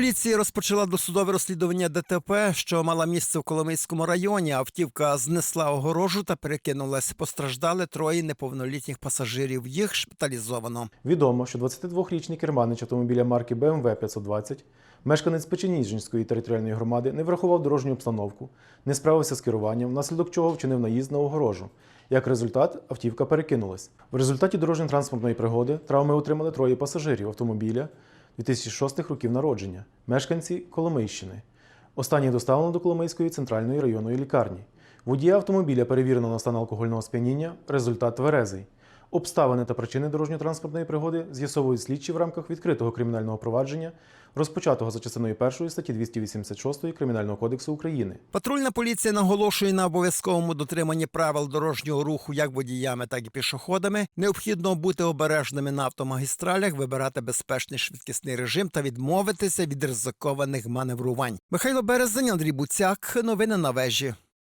Поліція розпочала досудове розслідування ДТП, що мала місце в Коломийському районі. Автівка знесла огорожу та перекинулась. Постраждали троє неповнолітніх пасажирів. Їх шпиталізовано. Відомо, що 22-річний керманич автомобіля марки BMW 520, мешканець Печеніжинської територіальної громади, не врахував дорожню обстановку, не справився з керуванням, внаслідок чого вчинив наїзд на огорожу. Як результат, автівка перекинулась. В результаті дорожньо-транспортної пригоди травми отримали троє пасажирів автомобіля 2006 років народження, мешканці Коломийщини. Останнє доставлено до Коломийської центральної районної лікарні. Водія автомобіля перевірено на стан алкогольного сп'яніння, результат тверезий. Обставини та причини дорожньо-транспортної пригоди з'ясовують слідчі в рамках відкритого кримінального провадження, розпочатого за частиною 1 статті 286 Кримінального кодексу України. Патрульна поліція наголошує на обов'язковому дотриманні правил дорожнього руху як водіями, так і пішоходами. Необхідно бути обережними на автомагістралях, вибирати безпечний швидкісний режим та відмовитися від ризикованих маневрувань. Михайло Березень, Андрій Буцяк. Новини на вежі.